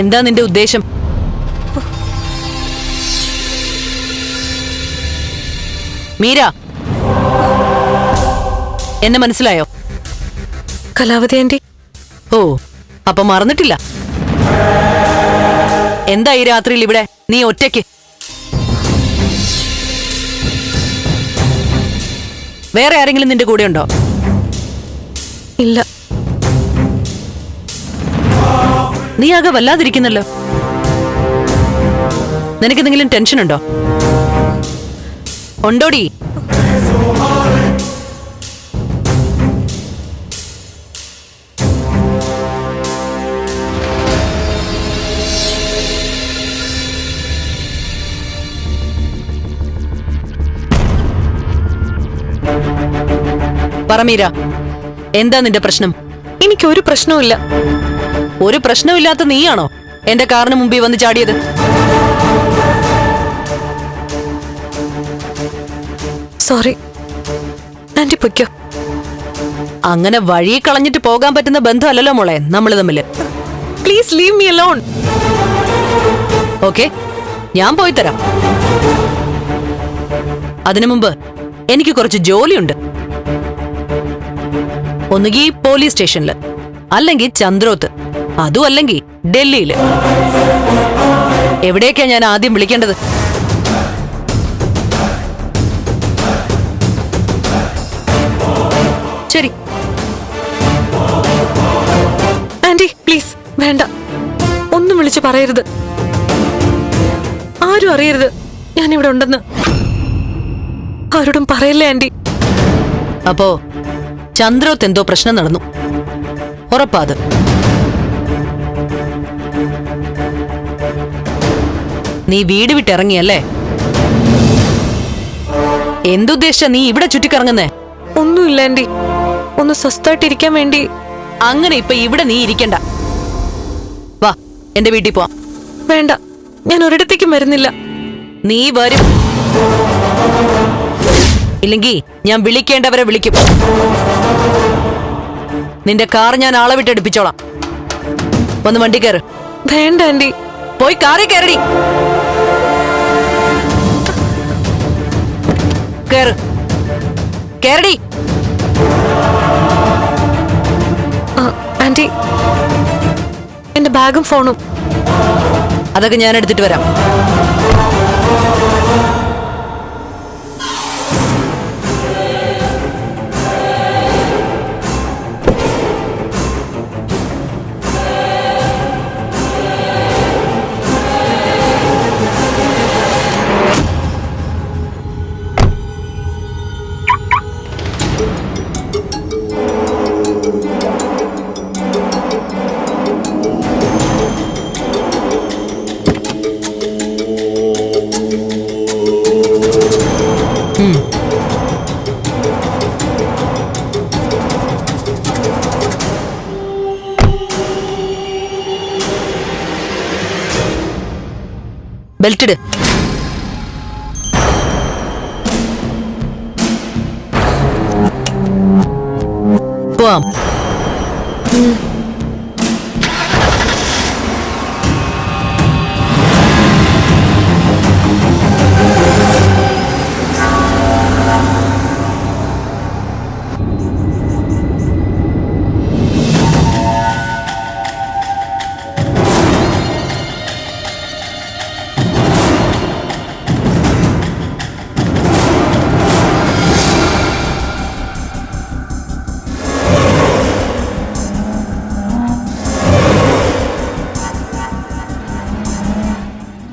എന്താ നിന്റെ ഉദ്ദേശം? മീര. എന്നെ മനസ്സിലായോ? കലാവതി ആന്റി. ഓ അപ്പൊ മറന്നിട്ടില്ല? എന്താ ഈ രാത്രിയിൽ ഇവിടെ? നീ ഒറ്റയ്ക്ക്? വേറെ ആരെങ്കിലും നിന്റെ കൂടെ ഉണ്ടോ? ഇല്ല. നീ ആകെ വല്ലാതിരിക്കുന്നല്ലോ. നിനക്കെന്തെങ്കിലും ടെൻഷൻ ഉണ്ടോ ഉണ്ടോടി പറമീര എന്താ നിന്റെ പ്രശ്നം? എനിക്കൊരു പ്രശ്നവുമില്ല. ഒരു പ്രശ്നമില്ലാത്ത നീയാണോ? എന്റെ കാറിന് മുമ്പിൽ വന്ന് ചാടിയത്. സോറി. ആന്റി പൊയ്ക്കോ. അങ്ങനെ വഴി കളഞ്ഞിട്ട് പോകാൻ പറ്റുന്ന ബന്ധമല്ലല്ലോ മോളെ നമ്മൾ തമ്മിൽ please leave me alone okay ഞാൻ പോയി തരാം. അതിനു മുമ്പ് എനിക്ക് കുറച്ച് ജോലിയുണ്ട്. ഒന്നുകിൽ പോലീസ് സ്റ്റേഷനിൽ അല്ലെങ്കിൽ ചന്ദ്രോത്ത്. അതും അല്ലെങ്കിൽ ഡൽഹിയിൽ. എവിടേക്കാ ഞാൻ ആദ്യം വിളിക്കേണ്ടത്? ശരി. ആന്റി പ്ലീസ് വേണ്ട. ഒന്നും വിളിച്ചു പറയരുത്. ആരും അറിയരുത് ഞാൻ ഇവിടെ ഉണ്ടെന്ന്. ആരോടും പറയല്ലേ ആന്റി? അപ്പോ ചന്ദ്രോത്ത് എന്തോ പ്രശ്നം നടന്നു. ഉറപ്പാത് നീ വീട് വിട്ടിറങ്ങിയല്ലേ? എന്തുദ്ദേശിച്ച നീ ഇവിടെ ചുറ്റിക്കറങ്ങുന്നേ? ഒന്നുമില്ല ആന്റി. ഒന്ന് സ്വസ്ഥായിട്ടിരിക്കാൻ വേണ്ടി. അങ്ങനെ ഇപ്പൊ ഇവിടെ നീ ഇരിക്കണ്ട. വാ എന്റെ വീട്ടിൽ പോവാം. വേണ്ട ഞാൻ ഒരിടത്തേക്കും വരുന്നില്ല. നീ വരും. ഇല്ലെങ്കി ഞാൻ വിളിക്കേണ്ടവരെ വിളിക്കും. നിന്റെ കാർ ഞാൻ ആളെ വിട്ടെടുപ്പിച്ചോളാം ഒന്ന് വണ്ടി കയറ് വേണ്ട ആന്റി. പോയി കാറി കയറടി കേറ്. കേറടി. ആന്റി എന്റെ ബാഗും ഫോണും. അതൊക്കെ ഞാൻ എടുത്തിട്ട് വരാം. பெல்ட்டுடு போ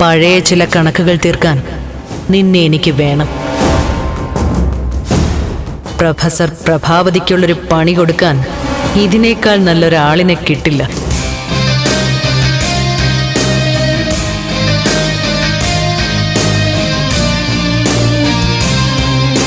പഴയ ചില കണക്കുകൾ തീർക്കാൻ നിന്നെ എനിക്ക് വേണം. പ്രൊഫസർ പ്രഭാവതിക്കുള്ളൊരു പണി കൊടുക്കാൻ ഇതിനേക്കാൾ നല്ലൊരാളിനെ കിട്ടില്ല.